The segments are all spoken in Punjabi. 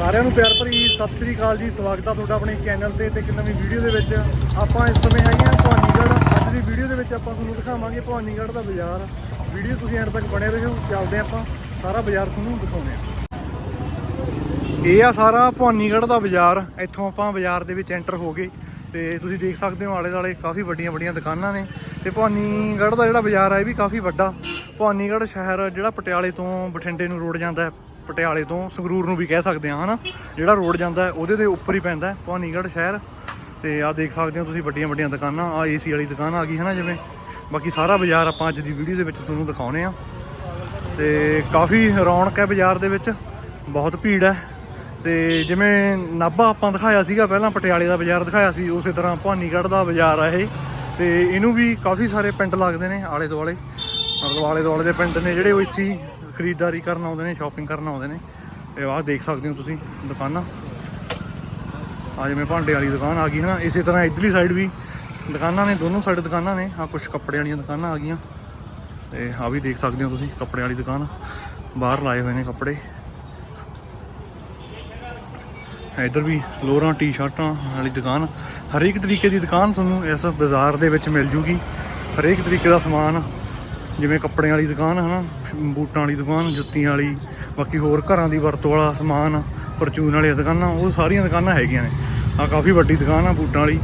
ਸਾਰਿਆਂ ਨੂੰ ਪਿਆਰ ਭਰੀ ਸਤਿ ਸ੍ਰੀ ਅਕਾਲ ਜੀ, ਸਵਾਗਤ ਆ ਤੁਹਾਡਾ ਆਪਣੇ ਚੈਨਲ ਤੇ ਤੇ ਇੱਕ ਨਵੀਂ ਵੀਡੀਓ ਦੇ ਵਿੱਚ। ਆਪਾਂ ਇਸ ਸਮੇਂ ਹੈਗੇ ਹਾਂ ਭਵਾਨੀਗੜ੍ਹ। ਅੱਜ ਦੀ ਵੀਡੀਓ ਦੇ ਵਿੱਚ ਆਪਾਂ ਤੁਹਾਨੂੰ ਦਿਖਾਵਾਂਗੇ ਭਵਾਨੀਗੜ੍ਹ ਦਾ ਬਾਜ਼ਾਰ। ਵੀਡੀਓ ਤੁਸੀਂ ਐਂਡ ਤੱਕ ਬਣੇ ਰਹੋ ਚੱਲਦੇ ਆਪਾਂ। ਸਾਰਾ ਬਾਜ਼ਾਰ ਤੁਹਾਨੂੰ ਦਿਖਾਉਂਦੇ ਆ ਇਹ ਆ ਸਾਰਾ ਭਵਾਨੀਗੜ੍ਹ ਦਾ ਬਾਜ਼ਾਰ। ਇੱਥੋਂ ਆਪਾਂ ਬਾਜ਼ਾਰ ਦੇ ਵਿੱਚ ਐਂਟਰ ਹੋ ਗਏ। ਤੇ ਤੁਸੀਂ ਦੇਖ ਸਕਦੇ ਹੋ ਆਲੇ ਦੁਆਲੇ ਕਾਫੀ ਵੱਡੀਆਂ ਵੱਡੀਆਂ ਦੁਕਾਨਾਂ ਨੇ। ਤੇ ਭਵਾਨੀਗੜ੍ਹ ਦਾ ਜਿਹੜਾ ਬਾਜ਼ਾਰ ਆ, ਇਹ ਵੀ ਕਾਫੀ ਵੱਡਾ। ਭਵਾਨੀਗੜ੍ਹ ਸ਼ਹਿਰ, ਜਿਹੜਾ ਪਟਿਆਲੇ ਤੋਂ ਬਠਿੰਡੇ ਨੂੰ ਰੋਡ ਜਾਂਦਾ ਹੈ। ਪਟਿਆਲੇ ਤੋਂ ਸੰਗਰੂਰ ਨੂੰ ਵੀ ਕਹਿ ਸਕਦੇ ਆ ਹਨਾ? ਜਿਹੜਾ ਰੋਡ ਜਾਂਦਾ ਉਹਦੇ ਦੇ ਉੱਪਰ ਹੀ ਪੈਂਦਾ ਹੈ, ਭਵਾਨੀਗੜ੍ਹ ਸ਼ਹਿਰ। ਤੇ ਆ ਦੇਖ ਸਕਦੇ ਹੋ ਤੁਸੀਂ ਵੱਡੀਆਂ ਵੱਡੀਆਂ ਦੁਕਾਨਾਂ ਆ ਏਸੀ ਵਾਲੀ ਦੁਕਾਨ ਆ ਗਈ, ਹਨਾ, ਜਿਵੇਂ? ਬਾਕੀ ਸਾਰਾ ਬਾਜ਼ਾਰ ਆਪਾਂ ਅੱਜ ਦੀ ਵੀਡੀਓ ਦੇ ਵਿੱਚ ਤੁਹਾਨੂੰ ਦਿਖਾਉਨੇ ਆ। ਤੇ ਕਾਫੀ ਰੌਣਕ ਹੈ ਬਾਜ਼ਾਰ ਦੇ ਵਿੱਚ, ਬਹੁਤ ਭੀੜ ਹੈ। ਤੇ ਜਿਵੇਂ ਨਾਭਾ ਆਪਾਂ ਦਿਖਾਇਆ ਸੀਗਾ, ਪਹਿਲਾਂ ਪਟਿਆਲੇ ਦਾ ਬਾਜ਼ਾਰ ਦਿਖਾਇਆ ਸੀ, ਉਸੇ ਤਰ੍ਹਾਂ ਭਵਾਨੀਗੜ੍ਹ ਦਾ ਬਾਜ਼ਾਰ ਆ ਇਹ। ਤੇ ਇਹਨੂੰ ਵੀ ਕਾਫੀ ਸਾਰੇ ਪਿੰਡ ਲੱਗਦੇ ਨੇ ਆਲੇ ਦੁਆਲੇ ਮਤਲਬ ਆਲੇ ਦੁਆਲੇ ਦੇ ਪਿੰਡ ਨੇ ਜਿਹੜੇ ਉਹ ਇੱਥੇ ਹੀ ਖਰੀਦਦਾਰੀ ਕਰਨ ਆਉਂਦੇ ਨੇ ਸ਼ਾਪਿੰਗ ਕਰਨ ਆਉਂਦੇ ਨੇ। ਇਹ ਆਹ ਦੇਖ ਸਕਦੇ ਹੋ ਤੁਸੀਂ ਦੁਕਾਨਾਂ। ਆ ਜਿਵੇਂ ਭਾਂਡੇ ਵਾਲੀ ਦੁਕਾਨ ਆ ਗਈ ਹੈ ਨਾ ਇਸੇ ਤਰ੍ਹਾਂ ਇਧਰਲੀ ਸਾਈਡ ਵੀ ਦੁਕਾਨਾਂ ਨੇ, ਦੋਨੋਂ ਸਾਈਡ ਦੁਕਾਨਾਂ ਨੇ। ਆ ਕੁਝ ਕੱਪੜੇ ਵਾਲੀਆਂ ਦੁਕਾਨਾਂ ਆ ਗਈਆਂ। ਤੇ ਆ ਵੀ ਦੇਖ ਸਕਦੇ ਹੋ ਤੁਸੀਂ, ਕੱਪੜੇ ਵਾਲੀ ਦੁਕਾਨ। ਬਾਹਰ ਲਾਏ ਹੋਏ ਨੇ ਕੱਪੜੇ। ਇੱਧਰ ਵੀ ਲੋਰਾਂ, ਟੀ-ਸ਼ਰਟਾਂ ਵਾਲੀ ਦੁਕਾਨ। ਹਰੇਕ ਤਰੀਕੇ ਦੀ ਦੁਕਾਨ ਤੁਹਾਨੂੰ ਇਸ ਬਾਜ਼ਾਰ ਦੇ ਵਿੱਚ ਮਿਲ ਜੂਗੀ। ਹਰੇਕ ਤਰੀਕੇ ਦਾ ਸਮਾਨ ਜਿਵੇਂ ਕੱਪੜਿਆਂ ਵਾਲੀ ਦੁਕਾਨ ਹੈ ਨਾ ਬੂਟਾਂ ਵਾਲੀ ਦੁਕਾਨ, ਜੁੱਤੀਆਂ ਵਾਲੀ, ਬਾਕੀ ਹੋਰ ਘਰਾਂ ਦੀ ਵਰਤੋਂ ਵਾਲਾ ਸਮਾਨ, ਪਰਚੂਨ ਵਾਲੀਆਂ ਦੁਕਾਨਾਂ, ਉਹ ਸਾਰੀਆਂ ਦੁਕਾਨਾਂ ਹੈਗੀਆਂ ਨੇ। ਆ ਕਾਫੀ ਵੱਡੀ ਦੁਕਾਨ ਆ ਬੂਟਾਂ ਵਾਲੀ,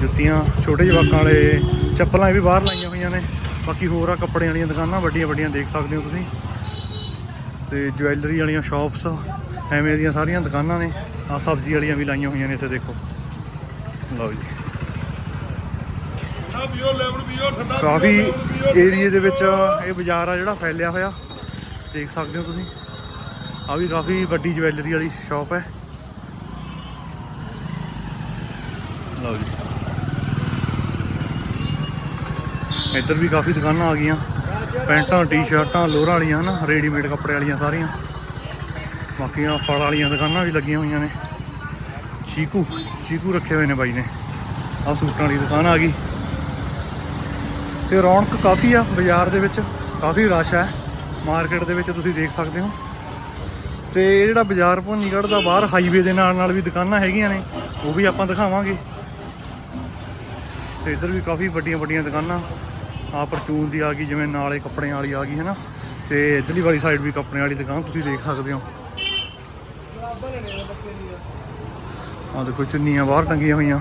ਜੁੱਤੀਆਂ, ਛੋਟੇ ਜਵਾਕਾਂ ਵਾਲੇ, ਚੱਪਲਾਂ ਵੀ ਬਾਹਰ ਲਾਈਆਂ ਹੋਈਆਂ ਨੇ। ਬਾਕੀ ਹੋਰ ਆ ਕੱਪੜਿਆਂ ਵਾਲੀਆਂ ਦੁਕਾਨਾਂ, ਵੱਡੀਆਂ ਵੱਡੀਆਂ ਦੇਖ ਸਕਦੇ ਹੋ ਤੁਸੀਂ। ਤੇ ਜਵੈਲਰੀ ਵਾਲੀਆਂ ਸ਼ਾਪਸ ਐਵੇਂ ਦੀਆਂ ਸਾਰੀਆਂ ਦੁਕਾਨਾਂ ਨੇ। ਆ ਸਬਜ਼ੀ ਵਾਲੀਆਂ ਵੀ ਲਾਈਆਂ ਹੋਈਆਂ ਨੇ ਇੱਥੇ ਦੇਖੋ। ਲਓ ਜੀ। ਪੀਓ ਲੈਮਨ ਪੀਓ ਠੰਡਾ ਕਾਫੀ ਏਰੀਏ ਦੇ ਵਿੱਚ ਇਹ ਬਾਜ਼ਾਰ ਆ ਜਿਹੜਾ ਫੈਲਿਆ ਹੋਇਆ। ਦੇਖ ਸਕਦੇ ਹੋ ਤੁਸੀਂ। ਆ ਵੀ ਕਾਫੀ ਵੱਡੀ ਜਵੈਲਰੀ ਵਾਲੀ ਸ਼ਾਪ ਹੈ। ਲਓ ਜੀ। ਇੱਧਰ ਵੀ ਕਾਫੀ ਦੁਕਾਨਾਂ ਆ ਗਈਆਂ। ਪੈਂਟਾਂ ਟੀ-ਸ਼ਰਟਾਂ ਲੋਰਾਂ ਵਾਲੀਆਂ ਹਨਾ? ਰੈਡੀਮੇਡ ਕੱਪੜੇ ਵਾਲੀਆਂ ਸਾਰੀਆਂ। ਬਾਕੀਆਂ ਫਲ ਵਾਲੀਆਂ ਦੁਕਾਨਾਂ ਵੀ ਲੱਗੀਆਂ ਹੋਈਆਂ ਨੇ। ਚੀਕੂ ਚੀਕੂ ਰੱਖੇ ਹੋਏ ਨੇ ਬਾਈ ਨੇ। ਆ ਸੂਟਾਂ ਵਾਲੀ ਦੁਕਾਨ ਆ ਗਈ। ਤੇ ਰੌਣਕ ਕਾਫੀ ਆ ਬਾਜ਼ਾਰ ਦੇ ਵਿੱਚ, ਕਾਫੀ ਰਸ਼ ਹੈ। ਮਾਰਕੀਟ ਦੇ ਵਿੱਚ ਤੁਸੀਂ ਦੇਖ ਸਕਦੇ ਹੋ। ਤੇ ਇਹ ਜਿਹੜਾ ਬਾਜ਼ਾਰ ਭੋਨੀਗੜ੍ਹ ਦਾ ਬਾਹਰ ਹਾਈਵੇ ਦੇ ਨਾਲ ਨਾਲ ਵੀ ਦੁਕਾਨਾਂ ਹੈਗੀਆਂ ਨੇ, ਉਹ ਵੀ ਆਪਾਂ ਦਿਖਾਵਾਂਗੇ। ਤੇ ਇੱਧਰ ਵੀ ਕਾਫੀ ਵੱਡੀਆਂ ਵੱਡੀਆਂ ਦੁਕਾਨਾਂ। ਆ ਪਰਚੂਨ ਦੀ ਆ ਗਈ, ਜਿਵੇਂ ਨਾਲੇ ਕੱਪੜਿਆਂ ਵਾਲੀ ਆ ਗਈ ਹੈ ਨਾ ਤੇ ਇੱਧਰਲੀ ਵਾਲੀ ਸਾਈਡ ਵੀ ਕੱਪੜਿਆਂ ਵਾਲੀ ਦੁਕਾਨ ਤੁਸੀਂ ਦੇਖ ਸਕਦੇ ਹੋ। ਆ ਦੇਖੋ, ਚੁੰਨੀਆਂ ਬਾਹਰ ਟੰਗੀਆਂ ਹੋਈਆਂ।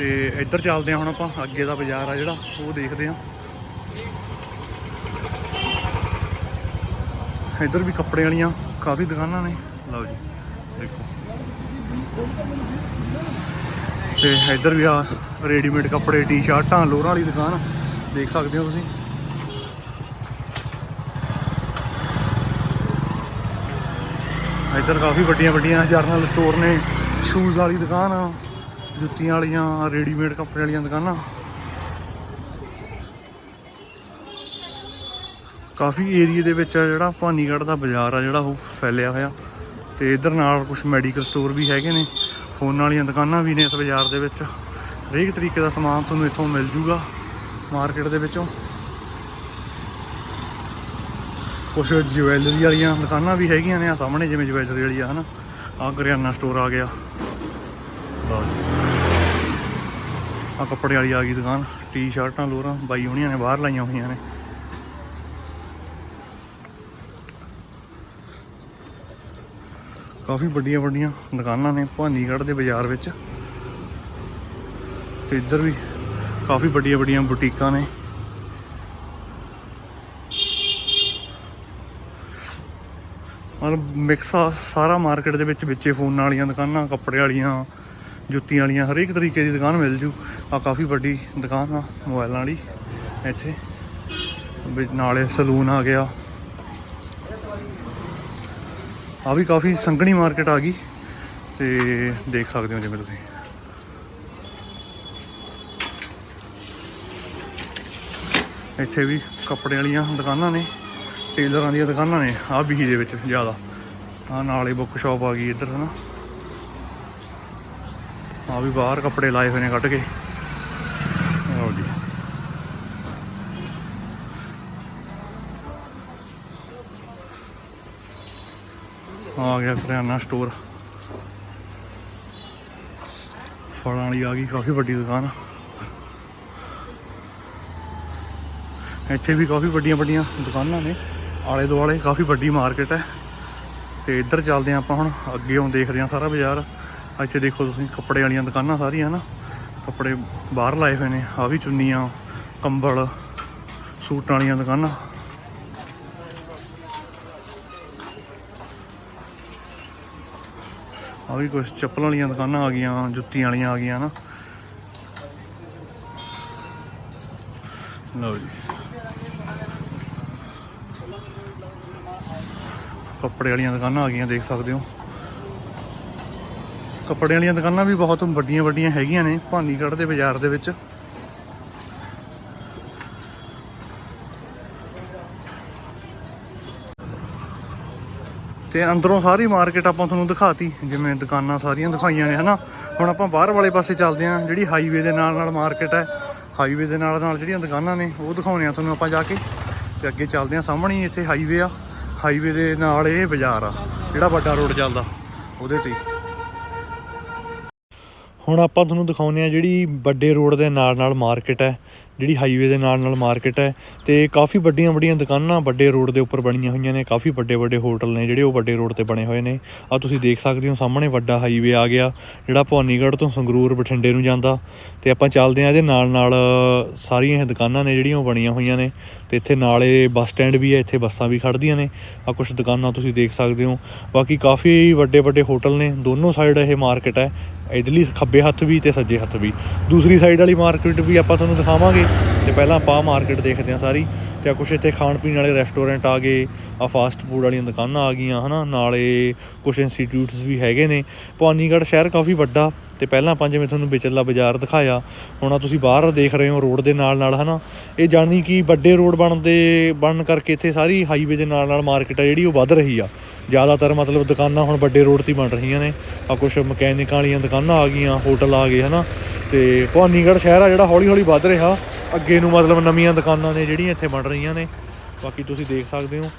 ਤੇ ਇੱਧਰ ਚੱਲਦੇ ਹਾਂ ਹੁਣ ਆਪਾਂ, ਅੱਗੇ ਦਾ ਬਾਜ਼ਾਰ ਆ ਜਿਹੜਾ, ਉਹ ਦੇਖਦੇ ਹਾਂ। ਇੱਧਰ ਵੀ ਕੱਪੜੇ ਵਾਲੀਆਂ ਕਾਫੀ ਦੁਕਾਨਾਂ ਨੇ। ਲਓ ਜੀ, ਦੇਖੋ। ਤੇ ਇੱਧਰ ਵੀ ਆ ਰੈਡੀਮੇਡ ਕੱਪੜੇ ਟੀ-ਸ਼ਰਟਾਂ ਲੋਰਾਂ ਵਾਲੀ ਦੁਕਾਨ, ਦੇਖ ਸਕਦੇ ਹੋ ਤੁਸੀਂ। ਇੱਧਰ ਕਾਫੀ ਵੱਡੀਆਂ ਵੱਡੀਆਂ ਜਰਨਲ ਸਟੋਰ ਨੇ, ਸ਼ੂਜ਼ ਵਾਲੀ ਦੁਕਾਨ। ਆ ਜੁੱਤੀਆਂ ਵਾਲੀਆਂ ਰੈਡੀਮੇਡ ਕੱਪੜੇ ਵਾਲੀਆਂ ਦੁਕਾਨਾਂ। ਕਾਫੀ ਏਰੀਏ ਦੇ ਵਿੱਚ ਆ ਜਿਹੜਾ ਭਾਨੀਗੜ੍ਹ ਦਾ ਬਾਜ਼ਾਰ ਆ, ਜਿਹੜਾ ਉਹ ਫੈਲਿਆ ਹੋਇਆ। ਤੇ ਇਧਰ ਨਾਲ ਕੁਝ ਮੈਡੀਕਲ ਸਟੋਰ ਵੀ ਹੈਗੇ ਨੇ। ਫੋਨ ਵਾਲੀਆਂ ਦੁਕਾਨਾਂ ਵੀ ਨੇ ਇਸ ਬਾਜ਼ਾਰ ਦੇ ਵਿੱਚ। ਹਰੇਕ ਤਰੀਕੇ ਦਾ ਸਮਾਨ ਤੁਹਾਨੂੰ ਇੱਥੋਂ ਮਿਲ ਜੂਗਾ ਮਾਰਕੀਟ ਦੇ ਵਿੱਚੋਂ। ਕੁਝ ਜਵੈਲਰੀ ਵਾਲੀਆਂ ਦੁਕਾਨਾਂ ਵੀ ਹੈਗੀਆਂ ਨੇ ਆ ਸਾਹਮਣੇ, ਜਿਵੇਂ ਜਵੈਲਰੀ ਵਾਲੀ ਆ ਹਨਾ। ਆ ਕਰਿਆਨਾ ਸਟੋਰ ਆ ਗਿਆ। ਲਓ ਜੀ। ਆ ਕੱਪੜੇ ਵਾਲੀ ਆ ਗਈ ਦੁਕਾਨ, ਟੀ-ਸ਼ਰਟਾਂ, ਲੋਰਾਂ, ਬਾਈ ਹੋਣੀਆਂ ਨੇ, ਬਾਹਰ ਲਾਈਆਂ ਹੋਈਆਂ ਨੇ। ਕਾਫੀ ਵੱਡੀਆਂ ਵੱਡੀਆਂ ਦੁਕਾਨਾਂ ਨੇ ਭਾਨੀਗੜ੍ਹ ਦੇ ਬਾਜ਼ਾਰ ਵਿੱਚ। ਤੇ ਇੱਧਰ ਵੀ ਕਾਫੀ ਵੱਡੀਆਂ ਵੱਡੀਆਂ ਬੁਟੀਕਾਂ ਨੇ। ਮਤਲਬ ਮਿਕਸ ਆ, ਸਾਰਾ ਮਾਰਕੀਟ ਦੇ ਵਿੱਚ ਵਿੱਚੇ ਫੋਨਾਂ ਵਾਲੀਆਂ ਦੁਕਾਨਾਂ, ਕੱਪੜੇ ਵਾਲੀਆਂ। ਜੁੱਤੀਆਂ ਵਾਲੀਆਂ, ਹਰੇਕ ਤਰੀਕੇ ਦੀ ਦੁਕਾਨ ਮਿਲ ਜੂ। ਆ ਕਾਫੀ ਵੱਡੀ ਦੁਕਾਨ ਆ ਮੋਬਾਈਲਾਂ ਵਾਲੀ। ਇੱਥੇ ਵਿੱਚ ਨਾਲੇ ਸਲੂਨ ਆ ਗਿਆ। ਆ ਵੀ ਕਾਫੀ ਸੰਘਣੀ ਮਾਰਕੀਟ ਆ ਗਈ, ਤੇ ਦੇਖ ਸਕਦੇ ਹੋ ਜਿਵੇਂ ਤੁਸੀਂ। ਇੱਥੇ ਵੀ ਕੱਪੜੇ ਵਾਲੀਆਂ ਦੁਕਾਨਾਂ ਨੇ, ਟੇਲਰਾਂ ਦੀਆਂ ਦੁਕਾਨਾਂ ਨੇ ਆ ਬੀਹੀ ਦੇ ਵਿੱਚ ਜ਼ਿਆਦਾ। ਆ ਨਾਲੇ ਬੁੱਕ ਸ਼ਾਪ ਆ ਗਈ ਇੱਧਰ, ਹਨਾ। ਆ ਵੀ ਬਾਹਰ ਕੱਪੜੇ ਲਾਏ ਹੋਏ ਨੇ ਕੱਢ ਕੇ। ਆਓ ਜੀ। ਆ ਗਿਆ ਕਰਿਆਨਾ ਸਟੋਰ ਫਲਾਂ ਵਾਲੀ ਆ ਗਈ, ਕਾਫੀ ਵੱਡੀ ਦੁਕਾਨ। ਇੱਥੇ ਵੀ ਕਾਫੀ ਵੱਡੀਆਂ ਵੱਡੀਆਂ ਦੁਕਾਨਾਂ ਨੇ। ਆਲੇ ਦੁਆਲੇ ਕਾਫੀ ਵੱਡੀ ਮਾਰਕੀਟ ਹੈ। ਤੇ ਇੱਧਰ ਚੱਲਦੇ ਹਾਂ ਆਪਾਂ ਹੁਣ, ਅੱਗੇ ਹੁਣ ਦੇਖਦੇ ਹਾਂ ਸਾਰਾ ਬਾਜ਼ਾਰ। ਇੱਥੇ ਦੇਖੋ ਤੁਸੀਂ ਕੱਪੜੇ ਵਾਲੀਆਂ ਦੁਕਾਨਾਂ ਸਾਰੀਆਂ ਨਾ ਕੱਪੜੇ ਬਾਹਰ ਲਾਏ ਹੋਏ ਨੇ ਆ ਵੀ ਚੁੰਨੀਆਂ, ਕੰਬਲ, ਸੂਟਾਂ ਵਾਲੀਆਂ ਦੁਕਾਨਾਂ। ਆ ਵੀ ਕੁਝ ਚੱਪਲਾਂ ਵਾਲੀਆਂ ਦੁਕਾਨਾਂ ਆ ਗਈਆਂ, ਜੁੱਤੀਆਂ ਵਾਲੀਆਂ ਆ ਗਈਆਂ ਨਾ ਲਓ ਜੀ। ਕੱਪੜੇ ਵਾਲੀਆਂ ਦੁਕਾਨਾਂ ਆ ਗਈਆਂ, ਦੇਖ ਸਕਦੇ ਹੋ। ਕੱਪੜਿਆਂ ਵਾਲੀਆਂ ਦੁਕਾਨਾਂ ਵੀ ਬਹੁਤ ਵੱਡੀਆਂ ਵੱਡੀਆਂ ਹੈਗੀਆਂ ਨੇ, ਭਾਨੀਗੜ੍ਹ ਦੇ ਬਾਜ਼ਾਰ ਦੇ ਵਿੱਚ। ਤੇ ਅੰਦਰੋਂ ਸਾਰੀ ਮਾਰਕੀਟ ਆਪਾਂ ਤੁਹਾਨੂੰ ਦਿਖਾਤੀ, ਜਿਵੇਂ ਦੁਕਾਨਾਂ ਸਾਰੀਆਂ ਦਿਖਾਈਆਂ ਨੇ, ਹਨਾ? ਹੁਣ ਆਪਾਂ ਬਾਹਰ ਵਾਲੇ ਪਾਸੇ ਚੱਲਦੇ ਆਂ ਜਿਹੜੀ ਹਾਈਵੇ ਦੇ ਨਾਲ ਨਾਲ ਮਾਰਕੀਟ ਹੈ ਹਾਈਵੇ ਦੇ ਨਾਲ ਨਾਲ ਜਿਹੜੀਆਂ ਦੁਕਾਨਾਂ ਨੇ, ਉਹ ਦਿਖਾਉਣੇ ਆ ਤੁਹਾਨੂੰ ਆਪਾਂ ਜਾ ਕੇ। ਤੇ ਅੱਗੇ ਚੱਲਦੇ ਆਂ ਸਾਹਮਣੇ ਇੱਥੇ ਹਾਈਵੇ ਆ ਹਾਈਵੇ ਦੇ ਨਾਲ ਇਹ ਬਾਜ਼ਾਰ ਆ, ਜਿਹੜਾ ਵੱਡਾ ਰੋਡ ਚੱਲਦਾ, ਉਹਦੇ ਤੇ। ਹੁਣ ਆਪਾਂ ਤੁਹਾਨੂੰ ਦਿਖਾਉਂਦੇ ਆ ਜਿਹੜੀ ਵੱਡੇ ਰੋਡ ਦੇ ਨਾਲ ਨਾਲ ਮਾਰਕੀਟ ਹੈ, ਜਿਹੜੀ ਹਾਈਵੇ ਦੇ ਨਾਲ ਨਾਲ ਮਾਰਕੀਟ ਹੈ ਤੇ ਕਾਫੀ ਵੱਡੀਆਂ ਵੱਡੀਆਂ ਦੁਕਾਨਾਂ ਵੱਡੇ ਰੋਡ ਦੇ ਉੱਪਰ ਬਣੀਆਂ ਹੋਈਆਂ ਨੇ, ਕਾਫੀ ਵੱਡੇ ਵੱਡੇ ਹੋਟਲ ਨੇ ਜਿਹੜੇ ਉਹ ਵੱਡੇ ਰੋਡ ਤੇ ਬਣੇ ਹੋਏ ਨੇ। ਆ ਤੁਸੀਂ ਦੇਖ ਸਕਦੇ ਹੋ ਸਾਹਮਣੇ ਵੱਡਾ ਹਾਈਵੇ ਆ ਗਿਆ, ਜਿਹੜਾ ਭਵਾਨੀਗੜ੍ਹ ਤੋਂ ਸੰਗਰੂਰ ਬਠਿੰਡੇ ਨੂੰ ਜਾਂਦਾ ਤੇ ਆਪਾਂ ਚੱਲਦੇ ਆ ਇਹਦੇ ਨਾਲ ਨਾਲ ਸਾਰੀਆਂ ਇਹ ਦੁਕਾਨਾਂ ਨੇ ਜਿਹੜੀਆਂ ਉਹ ਬਣੀਆਂ ਹੋਈਆਂ ਨੇ ਤੇ ਇੱਥੇ ਨਾਲੇ ਬੱਸ ਸਟੈਂਡ ਵੀ ਹੈ, ਇੱਥੇ ਬੱਸਾਂ ਵੀ ਖੜਦੀਆਂ ਨੇ। ਆ ਕੁਝ ਦੁਕਾਨਾਂ ਤੁਸੀਂ ਦੇਖ ਸਕਦੇ ਹੋ, ਬਾਕੀ ਕਾਫੀ ਵੱਡੇ ਵੱਡੇ ਹੋਟਲ ਨੇ, ਦੋਨੋਂ ਸਾਈਡ ਇਹ ਮਾਰਕੀਟ ਹੈ ਇਧਰਲੀ ਖੱਬੇ ਹੱਥ ਵੀ ਤੇ ਸੱਜੇ ਹੱਥ ਵੀ। ਦੂਸਰੀ ਸਾਈਡ ਵਾਲੀ ਮਾਰਕੀਟ ਵੀ ਆਪਾਂ ਤੁਹਾਨੂੰ ਦਿਖਾਵਾਂਗੇ। ਤੇ ਪਹਿਲਾਂ ਆਪਾਂ ਆਹ ਮਾਰਕੀਟ ਦੇਖਦੇ ਹਾਂ ਸਾਰੀ। ਤੇ ਆ ਕੁਛ ਇੱਥੇ ਖਾਣ ਪੀਣ ਵਾਲੇ ਰੈਸਟੋਰੈਂਟ ਆ ਗਏ ਆ ਫਾਸਟ ਫੂਡ ਵਾਲੀਆਂ ਦੁਕਾਨਾਂ ਆ ਗਈਆਂ, ਹਨਾ? ਨਾਲੇ ਕੁਝ ਇੰਸਟੀਟਿਊਟਸ ਵੀ ਹੈਗੇ ਨੇ। ਭਵਾਨੀਗੜ੍ਹ ਸ਼ਹਿਰ ਕਾਫੀ ਵੱਡਾ। ਤੇ ਪਹਿਲਾਂ ਆਪਾਂ ਜਿਵੇਂ ਤੁਹਾਨੂੰ ਵਿਚਲਾ ਬਾਜ਼ਾਰ ਦਿਖਾਇਆ, ਹੁਣ ਆ ਤੁਸੀਂ ਬਾਹਰ ਦੇਖ ਰਹੇ ਹੋ ਰੋਡ ਦੇ ਨਾਲ ਨਾਲ, ਹਨਾ? ਇਹ ਜਾਣੀ ਕਿ ਵੱਡੇ ਰੋਡ ਬਣਦੇ, ਬਣਨ ਕਰਕੇ ਇੱਥੇ ਸਾਰੀ ਹਾਈਵੇ ਦੇ ਨਾਲ ਨਾਲ ਮਾਰਕੀਟ ਆ ਜਿਹੜੀ ਉਹ ਵੱਧ ਰਹੀ ਆ। ਜ਼ਿਆਦਾਤਰ ਮਤਲਬ ਦੁਕਾਨਾਂ ਹੁਣ ਵੱਡੇ ਰੋਡ ਤੇ ਹੀ ਬਣ ਰਹੀਆਂ ਨੇ। ਆ ਕੁਝ ਮਕੈਨਿਕਾਂ ਵਾਲੀਆਂ ਦੁਕਾਨਾਂ ਆ ਗਈਆਂ, ਹੋਟਲ ਆ ਗਏ, ਹਨਾ? ਤੇ ਭਵਾਨੀਗੜ੍ਹ ਸ਼ਹਿਰ ਆ ਜਿਹੜਾ ਹੌਲੀ ਹੌਲੀ ਵੱਧ ਰਿਹਾ। ਅੱਗੇ ਨੂੰ ਮਤਲਬ ਨਵੀਆਂ ਦੁਕਾਨਾਂ ਨੇ ਜਿਹੜੀਆਂ ਇੱਥੇ ਬਣ ਰਹੀਆਂ ਨੇ। ਬਾਕੀ ਤੁਸੀਂ ਦੇਖ ਸਕਦੇ ਹੋ।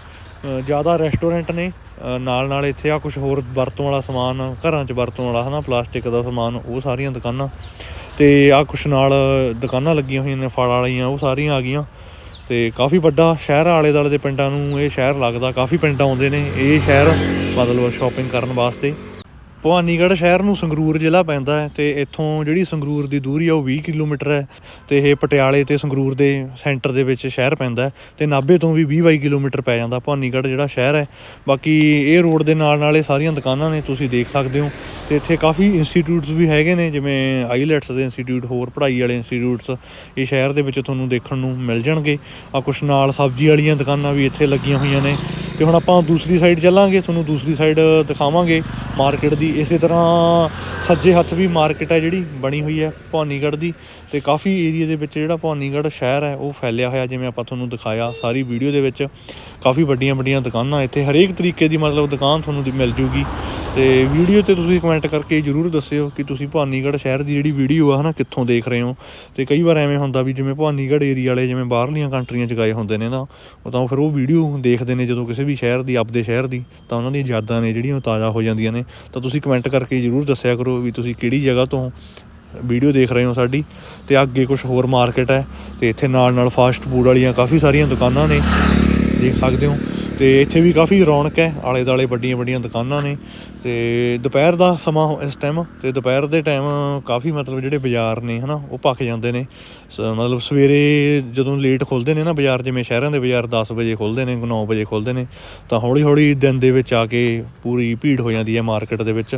ਜ਼ਿਆਦਾ ਰੈਸਟੋਰੈਂਟ ਨੇ। ਨਾਲ ਨਾਲ ਇੱਥੇ ਆ ਕੁਝ ਹੋਰ ਵਰਤੋਂ ਵਾਲਾ ਸਮਾਨ, ਘਰਾਂ 'ਚ ਵਰਤੋਂ ਵਾਲਾ, ਹਨਾ ਪਲਾਸਟਿਕ ਦਾ ਸਮਾਨ, ਉਹ ਸਾਰੀਆਂ ਦੁਕਾਨਾਂ। ਤੇ ਆ ਕੁਛ ਨਾਲ ਦੁਕਾਨਾਂ ਲੱਗੀਆਂ ਹੋਈਆਂ ਨੇ, ਫਲ ਵਾਲੀਆਂ, ਉਹ ਸਾਰੀਆਂ ਆ ਗਈਆਂ। ਤੇ ਕਾਫੀ ਵੱਡਾ ਸ਼ਹਿਰ ਆਲੇ ਦੁਆਲੇ ਦੇ ਪਿੰਡਾਂ ਨੂੰ ਇਹ ਸ਼ਹਿਰ ਲੱਗਦਾ। ਕਾਫੀ ਪਿੰਡ ਆਉਂਦੇ ਨੇ ਇਹ ਸ਼ਹਿਰ ਮਤਲਬ ਸ਼ਾਪਿੰਗ ਕਰਨ ਵਾਸਤੇ। ਭਵਾਨੀਗੜ੍ਹ ਸ਼ਹਿਰ ਨੂੰ ਸੰਗਰੂਰ ਜ਼ਿਲ੍ਹਾ ਪੈਂਦਾ ਹੈ ਤੇ ਇੱਥੋਂ ਜਿਹੜੀ ਸੰਗਰੂਰ ਦੀ ਦੂਰੀ ਆ ਉਹ 20 ਕਿਲੋਮੀਟਰ ਹੈ ਤੇ ਇਹ ਪਟਿਆਲੇ ਤੇ ਸੰਗਰੂਰ ਦੇ ਸੈਂਟਰ ਦੇ ਵਿੱਚ ਸ਼ਹਿਰ ਪੈਂਦਾ ਹੈ ਤੇ ਨਾਭੇ ਤੋਂ ਵੀ 20 22 ਕਿਲੋਮੀਟਰ ਪੈ ਜਾਂਦਾ ਭਵਾਨੀਗੜ੍ਹ ਜਿਹੜਾ ਸ਼ਹਿਰ ਹੈ। ਬਾਕੀ ਇਹ ਰੋਡ ਦੇ ਨਾਲ ਨਾਲ ਇਹ ਸਾਰੀਆਂ ਦੁਕਾਨਾਂ ਨੇ ਤੁਸੀਂ ਦੇਖ ਸਕਦੇ ਹੋ ਤੇ ਇੱਥੇ ਕਾਫੀ ਇੰਸਟੀਟਿਊਟਸ ਵੀ ਹੈਗੇ ਨੇ ਜਿਵੇਂ ਆਈਲੈਟਸ ਦੇ ਇੰਸਟੀਟਿਊਟ, ਹੋਰ ਪੜ੍ਹਾਈ ਵਾਲੇ ਇੰਸਟੀਟਿਊਟਸ, ਇਹ ਸ਼ਹਿਰ ਦੇ ਵਿੱਚ ਤੁਹਾਨੂੰ ਦੇਖਣ ਨੂੰ ਮਿਲ ਜਾਣਗੇ। ਆ ਕੁਛ ਨਾਲ ਸਬਜ਼ੀ ਵਾਲੀਆਂ ਦੁਕਾਨਾਂ ਵੀ ਇੱਥੇ ਲੱਗੀਆਂ ਹੋਈਆਂ ਨੇ ਤੇ ਹੁਣ ਆਪਾਂ ਦੂਸਰੀ ਸਾਈਡ ਚੱਲਾਂਗੇ, ਤੁਹਾਨੂੰ ਦੂਸਰੀ ਸਾਈਡ ਦਿਖਾਵਾਂਗੇ। ਮਾਰਕੀਟ ਦੀ, ਇਸੇ ਤਰ੍ਹਾਂ ਸੱਜੇ ਹੱਥ ਵੀ ਮਾਰਕੀਟ ਹੈ ਜਿਹੜੀ, ਬਣੀ ਹੋਈ ਹੈ ਭਵਾਨੀਗੜ੍ਹ ਦੀ ਤੇ ਕਾਫੀ ਏਰੀਆ ਦੇ ਵਿੱਚ ਜਿਹੜਾ ਭਵਾਨੀਗੜ੍ਹ ਸ਼ਹਿਰ ਹੈ, ਉਹ ਫੈਲਿਆ ਹੋਇਆ, ਜਿਵੇਂ ਆਪਾਂ ਤੁਹਾਨੂੰ ਦਿਖਾਇਆ ਸਾਰੀ ਵੀਡੀਓ ਦੇ ਵਿੱਚ। ਕਾਫੀ ਵੱਡੀਆਂ ਵੱਡੀਆਂ ਦੁਕਾਨਾਂ ਇੱਥੇ, ਹਰੇਕ ਤਰੀਕੇ ਦੀ ਮਤਲਬ ਦੁਕਾਨ ਤੁਹਾਨੂੰ ਮਿਲ ਜੂਗੀ। ਤੇ ਵੀਡੀਓ ਤੇ ਤੁਸੀਂ ਕਮੈਂਟ ਕਰਕੇ ਜਰੂਰ ਦੱਸਿਓ ਕਿ ਤੁਸੀਂ ਭਵਾਨੀਗੜ੍ਹ ਸ਼ਹਿਰ ਦੀ ਜਿਹੜੀ ਵੀਡੀਓ ਆ ਹਨਾ, ਕਿੱਥੋਂ ਦੇਖ ਰਹੇ ਹੋ? ਤੇ ਕਈ ਵਾਰ ਐਵੇਂ ਹੁੰਦਾ ਵੀ ਜਿਵੇਂ ਭਵਾਨੀਗੜ੍ਹ ਏਰੀਆ ਵਾਲੇ ਜਿਵੇਂ ਬਾਹਰਲੀਆਂ ਕੰਟਰੀਆਂ 'ਚ ਗਏ ਹੁੰਦੇ ਨੇ ਨਾ, ਉਹ ਤਾਂ ਫਿਰ ਉਹ ਵੀਡੀਓ ਦੇਖਦੇ ਨੇ ਜਦੋਂ ਕਿਸੇ ਵੀ ਸ਼ਹਿਰ ਦੀ, ਆਪਦੇ ਸ਼ਹਿਰ ਦੀ, ਤਾਂ ਉਹਨਾਂ ਦੀਆਂ ਯਾਦਾਂ ਨੇ ਜਿਹੜੀਆਂ ਉਹ ਤਾਜ਼ਾ ਹੋ ਜਾਂਦੀਆਂ ਨੇ। ਤਾਂ ਤੁਸੀਂ ਕਮੈਂਟ ਕਰਕੇ ਜਰੂਰ ਦੱਸਿਆ ਕਰੋ ਵੀ ਤੁਸੀਂ ਕਿਹੜੀ ਜਗ੍ਹਾ ਤੋਂ ਵੀਡੀਓ ਦੇਖ ਰਹੇ ਹੋ ਸਾਡੀ। ਤੇ ਅੱਗੇ ਕੁਝ ਹੋਰ ਮਾਰਕੀਟ ਹੈ, ਤੇ ਇੱਥੇ ਨਾਲ ਨਾਲ ਫਾਸਟ ਫੂਡ ਵਾਲੀਆਂ ਕਾਫੀ ਸਾਰੀਆਂ ਦੁਕਾਨਾਂ ਨੇ। ਦੇਖ ਸਕਦੇ ਹੋ। ਤੇ ਇੱਥੇ ਵੀ ਕਾਫੀ ਰੌਣਕ ਹੈ। ਆਲੇ ਦਾਲੇ ਵੱਡੀਆਂ ਵੱਡੀਆਂ ਦੁਕਾਨਾਂ ਨੇ। ਤੇ ਦੁਪਹਿਰ ਦਾ ਸਮਾਂ ਹੋ- ਇਸ ਟਾਈਮ ਤੇ ਦੁਪਹਿਰ ਦੇ ਟਾਈਮ ਕਾਫੀ ਮਤਲਬ ਜਿਹੜੇ ਬਾਜ਼ਾਰ ਨੇ, ਹਨਾ, ਉਹ ਭੱਖ ਜਾਂਦੇ ਨੇ। ਸ- ਮਤਲਬ ਸਵੇਰੇ ਜਦੋਂ ਲੇਟ ਖੁੱਲਦੇ ਨੇ ਨਾ ਬਾਜ਼ਾਰ, ਜਿਵੇਂ ਸ਼ਹਿਰਾਂ ਦੇ ਬਾਜ਼ਾਰ 10 ਵਜੇ ਖੁੱਲਦੇ ਨੇ 9 ਵਜੇ ਖੁੱਲਦੇ ਨੇ, ਤਾਂ ਹੌਲੀ ਹੌਲੀ ਦਿਨ ਦੇ ਵਿੱਚ ਆ ਕੇ ਪੂਰੀ ਭੀੜ ਹੋ ਜਾਂਦੀ ਹੈ ਮਾਰਕੀਟ ਦੇ ਵਿੱਚ।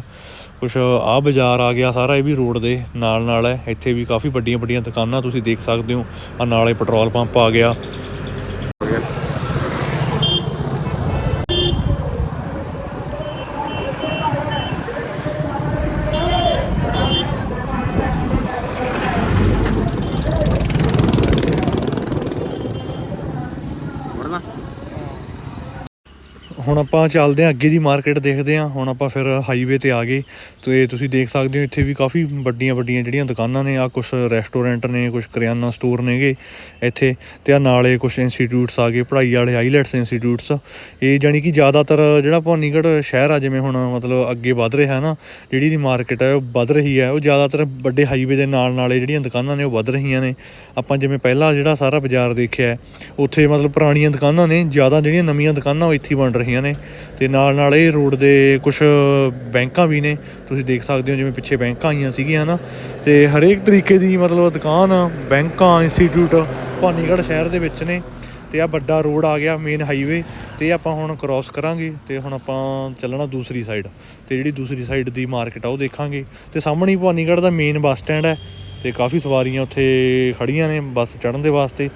ਕੁਛ ਆਹ ਬਾਜ਼ਾਰ ਆ ਗਿਆ ਸਾਰਾ, ਇਹ ਵੀ ਰੋਡ ਦੇ ਨਾਲ ਨਾਲ ਹੈ। ਇੱਥੇ ਵੀ ਕਾਫੀ ਵੱਡੀਆਂ ਵੱਡੀਆਂ ਦੁਕਾਨਾਂ ਤੁਸੀਂ ਦੇਖ ਸਕਦੇ ਹੋ। ਆ ਨਾਲੇ ਪੈਟਰੋਲ ਪੰਪ ਆ ਗਿਆ। ਹੁਣ ਆਪਾਂ ਚੱਲਦੇ ਹਾਂ, ਅੱਗੇ ਦੀ ਮਾਰਕੀਟ ਦੇਖਦੇ ਹਾਂ। ਹੁਣ ਆਪਾਂ ਫਿਰ ਹਾਈਵੇ ਤੇ ਆ ਗਏ। ਤੇ ਤੁਸੀਂ ਦੇਖ ਸਕਦੇ ਹੋ, ਇੱਥੇ ਵੀ ਕਾਫੀ ਵੱਡੀਆਂ ਵੱਡੀਆਂ ਜਿਹੜੀਆਂ ਦੁਕਾਨਾਂ ਨੇ। ਆ ਕੁਝ ਰੈਸਟੋਰੈਂਟ ਨੇ ਕੁਝ ਕਰਿਆਨਾ ਸਟੋਰ ਨੇਗੇ ਇੱਥੇ। ਤੇ ਆ ਨਾਲੇ ਕੁਝ ਇੰਸਟੀਟਿਊਟਸ ਆ ਗਏ, ਪੜ੍ਹਾਈ ਵਾਲੇ ਆਈਲੈਟਸ ਇੰਸਟੀਟਿਊਟਸ ਇਹ ਜਾਨੀ ਕਿ ਜ਼ਿਆਦਾਤਰ ਜਿਹੜਾ ਭਵਾਨੀਗੜ੍ਹ ਸ਼ਹਿਰ ਆ, ਜਿਵੇਂ ਹੁਣ ਮਤਲਬ ਅੱਗੇ ਵੱਧ ਰਿਹਾ ਹੈ ਨਾ, ਜਿਹੜੀ ਦੀ ਮਾਰਕੀਟ ਹੈ, ਉਹ ਵੱਧ ਰਹੀ ਹੈ। ਉਹ ਜ਼ਿਆਦਾਤਰ ਵੱਡੇ ਹਾਈਵੇ ਦੇ ਨਾਲ ਨਾਲੇ ਜਿਹੜੀਆਂ ਦੁਕਾਨਾਂ ਨੇ, ਉਹ ਵੱਧ ਰਹੀਆਂ ਨੇ। ਆਪਾਂ ਜਿਵੇਂ ਪਹਿਲਾਂ ਜਿਹੜਾ ਸਾਰਾ ਬਾਜ਼ਾਰ ਦੇਖਿਆ ਉੱਥੇ ਮਤਲਬ ਪੁਰਾਣੀਆਂ ਦੁਕਾਨਾਂ ਨੇ, ਜ਼ਿਆਦਾ ਜਿਹੜੀਆਂ ਨਵੀਆਂ ਦੁਕਾਨਾਂ ਉਹ ਇੱਥੇ ਹੀ ਬਣ ਰਹੀਆਂ ਨੇ ਤੇ ਨਾਲ ਨਾਲ ਇਹ ਰੋਡ ਦੇ ਕੁਝ ਬੈਂਕਾਂ ਵੀ ਨੇ, ਤੁਸੀਂ ਦੇਖ ਸਕਦੇ ਹੋ ਜਿਵੇਂ ਪਿੱਛੇ ਬੈਂਕਾਂ ਆਈਆਂ ਸੀਗੀਆਂ ਨਾ ਤੇ ਹਰੇਕ ਤਰੀਕੇ ਦੀ ਮਤਲਬ ਦੁਕਾਨ, ਬੈਂਕਾਂ ਇੰਸਟੀਚਿਊਟ ਭਵਾਨੀਗੜ੍ਹ ਸ਼ਹਿਰ ਦੇ ਵਿੱਚ ਨੇ। ਤੇ ਆ ਵੱਡਾ ਰੋਡ ਆ ਗਿਆ ਮੇਨ ਹਾਈਵੇ ਤੇ ਆਪਾਂ ਹੁਣ ਕ੍ਰਾਸ ਕਰਾਂਗੇ ਤੇ ਹੁਣ ਆਪਾਂ ਚੱਲਣਾ ਦੂਸਰੀ ਸਾਈਡ ਤੇ ਜਿਹੜੀ ਦੂਸਰੀ ਸਾਈਡ ਦੀ ਮਾਰਕੀਟ ਆ ਉਹ ਦੇਖਾਂਗੇ। ਤੇ ਸਾਹਮਣੇ ਹੀ ਭਵਾਨੀਗੜ੍ਹ ਦਾ ਮੇਨ ਬੱਸ ਸਟੈਂਡ ਹੈ ਤੇ ਕਾਫੀ ਸਵਾਰੀਆਂ ਉੱਥੇ ਖੜੀਆਂ ਨੇ ਬੱਸ ਚੜ੍ਹਨ ਦੇ ਵਾਸਤੇ।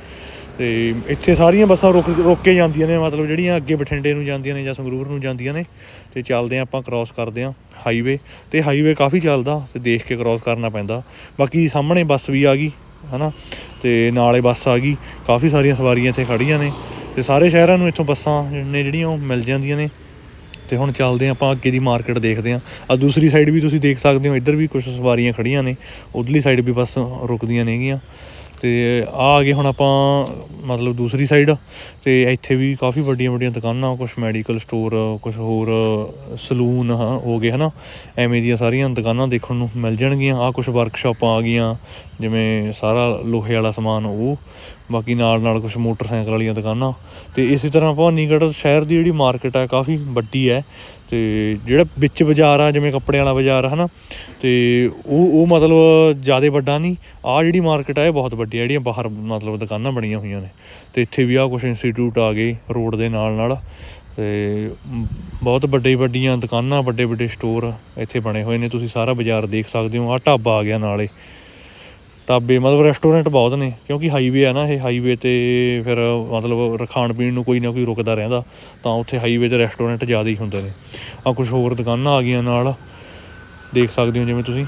ਤੇ ਇੱਥੇ ਸਾਰੀਆਂ ਬੱਸਾਂ ਰੁਕ ਰੁਕ ਕੇ ਜਾਂਦੀਆਂ ਨੇ, ਮਤਲਬ ਜਿਹੜੀਆਂ ਅੱਗੇ ਬਠਿੰਡੇ ਨੂੰ ਜਾਂਦੀਆਂ ਨੇ ਜਾਂ ਸੰਗਰੂਰ ਨੂੰ ਜਾਂਦੀਆਂ ਨੇ, ਤੇ ਚੱਲਦੇ ਹਾਂ ਆਪਾਂ ਕ੍ਰਾਸ ਕਰਦੇ ਹਾਂ ਹਾਈਵੇ ਤੇ ਹਾਈਵੇ ਕਾਫੀ ਚੱਲਦਾ ਤੇ ਦੇਖ ਕੇ ਕ੍ਰਾਸ ਕਰਨਾ ਪੈਂਦਾ। ਬਾਕੀ ਸਾਹਮਣੇ ਬੱਸ ਵੀ ਆ ਗਈ, ਹਨਾ? ਤੇ ਨਾਲੇ ਬੱਸ ਆ ਗਈ, ਕਾਫੀ ਸਾਰੀਆਂ ਸਵਾਰੀਆਂ ਇੱਥੇ ਖੜੀਆਂ ਨੇ, ਤੇ ਸਾਰੇ ਸ਼ਹਿਰਾਂ ਨੂੰ ਇੱਥੋਂ ਬੱਸਾਂ ਨੇ ਜਿਹੜੀਆਂ ਉਹ ਮਿਲ ਜਾਂਦੀਆਂ ਨੇ। ਤੇ ਹੁਣ ਚੱਲਦੇ ਹਾਂ ਆਪਾਂ ਅੱਗੇ ਦੀ ਮਾਰਕੀਟ ਦੇਖਦੇ ਹਾਂ। ਆ ਦੂਸਰੀ ਸਾਈਡ ਵੀ ਤੁਸੀਂ ਦੇਖ ਸਕਦੇ ਹੋ, ਇੱਧਰ ਵੀ ਕੁਝ ਸਵਾਰੀਆਂ ਖੜੀਆਂ ਨੇ, ਉਧਰਲੀ ਸਾਈਡ ਵੀ ਬੱਸ ਰੁਕਦੀਆਂ ਨੇਗੀਆਂ। ਤੇ ਆ ਆ ਗਏ ਹੁਣ ਆਪਾਂ, ਮਤਲਬ ਦੂਸਰੀ ਸਾਈਡ ਤੇ ਇੱਥੇ ਵੀ ਕਾਫੀ ਵੱਡੀਆਂ ਵੱਡੀਆਂ ਦੁਕਾਨਾਂ ਕੁਝ ਮੈਡੀਕਲ ਸਟੋਰ ਕੁਝ ਹੋਰ ਸਲੂਨ ਹੋ ਗਏ, ਹਨਾ? ਐਵੇਂ ਦੀਆਂ ਸਾਰੀਆਂ ਦੁਕਾਨਾਂ ਦੇਖਣ ਨੂੰ ਮਿਲ ਜਾਣਗੀਆਂ। ਆ ਕੁਝ ਵਰਕਸ਼ਾਪਾਂ ਆ ਗਈਆਂ, ਜਿਵੇਂ ਸਾਰਾ ਲੋਹੇ ਵਾਲਾ ਸਮਾਨ, ਉਹ ਬਾਕੀ ਨਾਲ ਨਾਲ ਕੁਝ ਮੋਟਰਸਾਈਕਲ ਵਾਲੀਆਂ ਦੁਕਾਨਾਂ। ਤੇ ਇਸੇ ਤਰ੍ਹਾਂ ਭਵਾਨੀਗੜ੍ਹ ਸ਼ਹਿਰ ਦੀ ਜਿਹੜੀ ਮਾਰਕੀਟ ਹੈ ਕਾਫੀ ਵੱਡੀ ਹੈ। ਤੇ ਜਿਹੜਾ ਵਿੱਚ ਬਾਜ਼ਾਰ ਆ, ਜਿਵੇਂ ਕੱਪੜਿਆਂ ਵਾਲਾ ਬਾਜ਼ਾਰ ਹੈ ਹਨਾ? ਤੇ ਉਹ ਉਹ ਮਤਲਬ ਜ਼ਿਆਦਾ ਵੱਡਾ ਨਹੀਂ। ਆ ਜਿਹੜੀ ਮਾਰਕੀਟ ਆ, ਇਹ ਬਹੁਤ ਵੱਡੀ ਆ। ਜਿਹੜੀਆਂ ਬਾਹਰ ਮਤਲਬ ਦੁਕਾਨਾਂ ਬਣੀਆਂ ਹੋਈਆਂ ਨੇ। ਤੇ ਇੱਥੇ ਵੀ ਆ ਕੁਝ ਇੰਸਟੀਚਿਊਟ ਆ ਗਏ ਰੋਡ ਦੇ ਨਾਲ ਨਾਲ। ਤੇ ਬਹੁਤ ਵੱਡੇ ਵੱਡੀਆਂ ਦੁਕਾਨਾਂ, ਵੱਡੇ ਵੱਡੇ ਸਟੋਰ ਇੱਥੇ ਬਣੇ ਹੋਏ ਨੇ। ਤੁਸੀਂ ਸਾਰਾ ਬਾਜ਼ਾਰ ਦੇਖ ਸਕਦੇ ਹੋ। ਆ ਢਾਬਾ ਆ ਗਿਆ ਨਾਲੇ। ਢਾਬੇ, ਮਤਲਬ ਰੈਸਟੋਰੈਂਟ ਬਹੁਤ ਨੇ, ਕਿਉਂਕਿ ਹਾਈਵੇ ਆ ਨਾ ਇਹ ਹਾਈਵੇ ਤੇ ਫਿਰ ਮਤਲਬ ਖਾਣ ਪੀਣ ਨੂੰ ਕੋਈ ਨਾ ਕੋਈ ਰੁਕਦਾ ਰਹਿੰਦਾ, ਤਾਂ ਉੱਥੇ ਹਾਈਵੇ ਤੇ ਰੈਸਟੋਰੈਂਟ ਜ਼ਿਆਦਾ ਹੀ ਹੁੰਦੇ ਨੇ। ਆ ਕੁਝ ਹੋਰ ਦੁਕਾਨਾਂ ਆ ਗਈਆਂ ਨਾਲ, ਦੇਖ ਸਕਦੇ ਹੋ ਜਿਵੇਂ ਤੁਸੀਂ।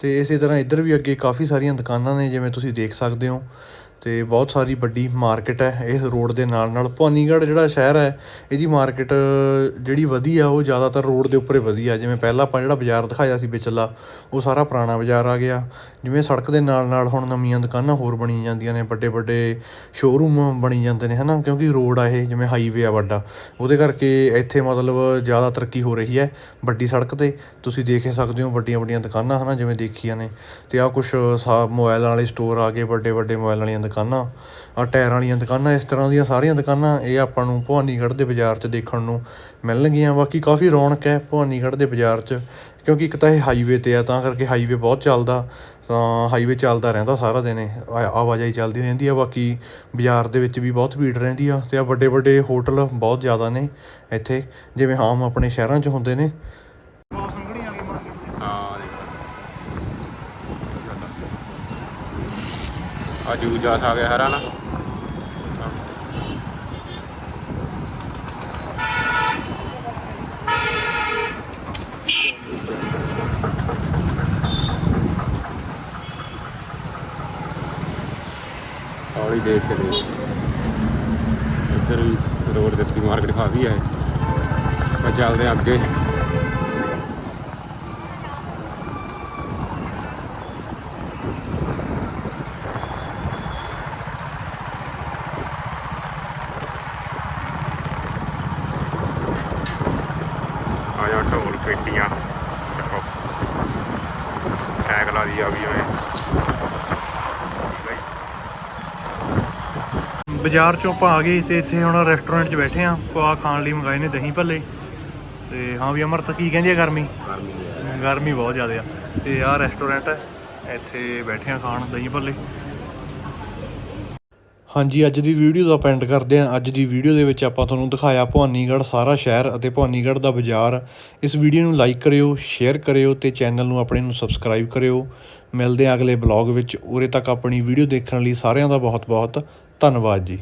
ਤੇ ਇਸੇ ਤਰ੍ਹਾਂ ਇੱਧਰ ਵੀ ਅੱਗੇ ਕਾਫੀ ਸਾਰੀਆਂ ਦੁਕਾਨਾਂ ਨੇ, ਜਿਵੇਂ ਤੁਸੀਂ ਦੇਖ ਸਕਦੇ ਹੋ। ਅਤੇ ਬਹੁਤ ਸਾਰੀ ਵੱਡੀ ਮਾਰਕੀਟ ਹੈ ਇਸ ਰੋਡ ਦੇ ਨਾਲ ਨਾਲ। ਭਵਾਨੀਗੜ੍ਹ ਜਿਹੜਾ ਸ਼ਹਿਰ ਹੈ, ਇਹਦੀ ਮਾਰਕੀਟ ਜਿਹੜੀ ਵਧੀਆ ਉਹ ਜ਼ਿਆਦਾਤਰ ਰੋਡ ਦੇ ਉੱਪਰ ਹੀ ਵਧੀਆ ਜਿਵੇਂ ਪਹਿਲਾਂ ਆਪਾਂ ਜਿਹੜਾ ਬਾਜ਼ਾਰ ਦਿਖਾਇਆ ਸੀ ਵਿਚਲਾ, ਉਹ ਸਾਰਾ ਪੁਰਾਣਾ ਬਾਜ਼ਾਰ ਆ ਗਿਆ। ਜਿਵੇਂ ਸੜਕ ਦੇ ਨਾਲ ਨਾਲ ਹੁਣ ਨਵੀਆਂ ਦੁਕਾਨਾਂ ਹੋਰ ਬਣੀ ਜਾਂਦੀਆਂ ਨੇ, ਵੱਡੇ ਵੱਡੇ ਸ਼ੋਰੂਮ ਬਣੀ ਜਾਂਦੇ ਨੇ ਹੈ ਨਾ ਕਿਉਂਕਿ ਰੋਡ ਆ ਇਹ, ਜਿਵੇਂ ਹਾਈਵੇ ਆ ਵੱਡਾ। ਉਹਦੇ ਕਰਕੇ ਇੱਥੇ ਮਤਲਬ ਜ਼ਿਆਦਾ ਤਰੱਕੀ ਹੋ ਰਹੀ ਹੈ ਵੱਡੀ ਸੜਕ ਤੇ। ਤੁਸੀਂ ਦੇਖ ਸਕਦੇ ਹੋ ਵੱਡੀਆਂ ਵੱਡੀਆਂ ਦੁਕਾਨਾਂ ਹੈ ਨਾ ਜਿਵੇਂ ਦੇਖੀਆਂ ਨੇ। ਤੇ ਆ ਕੁਝ ਮੋਬਾਈਲਾਂ ਵਾਲੇ ਸਟੋਰ ਆ ਗਏ, ਵੱਡੇ ਵੱਡੇ ਮੋਬਾਈਲਾਂ ਵਾਲੀਆਂ ਦੁਕਾਨਾਂ ਆ ਟਾਇਰਾਂ ਵਾਲੀਆਂ ਦੁਕਾਨਾਂ, ਇਸ ਤਰ੍ਹਾਂ ਦੀਆਂ ਸਾਰੀਆਂ ਦੁਕਾਨਾਂ, ਇਹ ਆਪਾਂ ਨੂੰ ਭਵਾਨੀਗੜ੍ਹ ਦੇ ਬਾਜ਼ਾਰ 'ਚ ਦੇਖਣ ਨੂੰ ਮਿਲਣਗੀਆਂ। ਬਾਕੀ ਕਾਫੀ ਰੌਣਕ ਹੈ ਭਵਾਨੀਗੜ੍ਹ ਦੇ ਬਾਜ਼ਾਰ 'ਚ, ਕਿਉਂਕਿ ਇੱਕ ਤਾਂ ਇਹ ਹਾਈਵੇ ਤੇ ਆ, ਤਾਂ ਕਰਕੇ ਹਾਈਵੇ ਬਹੁਤ ਚੱਲਦਾ, ਤਾਂ ਹਾਈਵੇ ਚੱਲਦਾ ਰਹਿੰਦਾ ਸਾਰਾ ਦਿਨ ਆਵਾਜਾਈ ਚੱਲਦੀ ਰਹਿੰਦੀ ਆ। ਬਾਕੀ ਬਾਜ਼ਾਰ ਦੇ ਵਿੱਚ ਵੀ ਬਹੁਤ ਭੀੜ ਰਹਿੰਦੀ ਆ, ਤੇ ਆ ਵੱਡੇ ਵੱਡੇ ਹੋਟਲ ਬਹੁਤ ਜ਼ਿਆਦਾ ਨੇ ਇੱਥੇ, ਜਿਵੇਂ ਆਮ ਆਪਣੇ ਸ਼ਹਿਰਾਂ 'ਚ ਹੁੰਦੇ ਨੇ ਹਾਂ ਆ ਜੂਜਾਸ ਆ ਗਿਆ ਹਰਾ ਨਾ। ਹੌਲੀ ਦੇਖ ਕੇ ਦੇਖ। ਇੱਧਰ ਵੀ ਰੋਡ ਦੇ ਮਾਰਕੀਟ ਕਾਫੀ ਹੈ ਆਪਾਂ ਚੱਲਦੇ ਅੱਗੇ ਆ ਜਾ ਢੋਲ ਪੇਟੀਆਂ ਦੇਖੋ ਸਾਈਕਲਾਂ ਦੀ ਆ ਵੀ ਹੋਏ ਬਾਜ਼ਾਰ ਚੋਂ ਆਪਾਂ ਆ ਗਏ ਤੇ ਇੱਥੇ ਹੁਣ ਰੈਸਟੋਰੈਂਟ 'ਚ ਬੈਠੇ ਆ ਪਾ ਖਾਣ ਲਈ ਮੰਗਾਏ ਨੇ ਦਹੀਂ ਭੱਲੇ। ਤੇ ਹਾਂ ਵੀ ਅਮਰਤ ਕੀ ਕਹਿੰਦੀ ਆ ਗਰਮੀ? ਗਰਮੀ ਬਹੁਤ ਜ਼ਿਆਦਾ ਆ। ਤੇ ਆਹ ਰੈਸਟੋਰੈਂਟ ਹੈ ਇੱਥੇ ਬੈਠੇ ਆ ਖਾਣ ਦਹੀਂ ਭੱਲੇ। ਹਾਂਜੀ ਅੱਜ ਦੀ ਵੀਡੀਓ ਦਾ ਪੈਂਡ ਕਰਦੇ ਹਾਂ। ਅੱਜ ਦੀ ਵੀਡੀਓ ਦੇ ਵਿੱਚ ਆਪਾਂ ਤੁਹਾਨੂੰ ਦਿਖਾਇਆ ਭਵਾਨੀਗੜ੍ਹ ਸਾਰਾ ਸ਼ਹਿਰ ਅਤੇ ਭਵਾਨੀਗੜ੍ਹ ਦਾ ਬਾਜ਼ਾਰ। ਇਸ ਵੀਡੀਓ ਨੂੰ ਲਾਈਕ ਕਰਿਓ ਸ਼ੇਅਰ ਕਰਿਓ ਤੇ ਚੈਨਲ ਨੂੰ ਆਪਣੇ ਨੂੰ ਸਬਸਕ੍ਰਾਈਬ ਕਰਿਓ। ਮਿਲਦੇ ਹਾਂ ਅਗਲੇ ਬਲੌਗ ਵਿੱਚ। ਉਰੇ ਤੱਕ ਆਪਣੀ ਵੀਡੀਓ ਦੇਖਣ ਲਈ ਸਾਰਿਆਂ ਦਾ ਬਹੁਤ ਬਹੁਤ ਧੰਨਵਾਦ ਜੀ।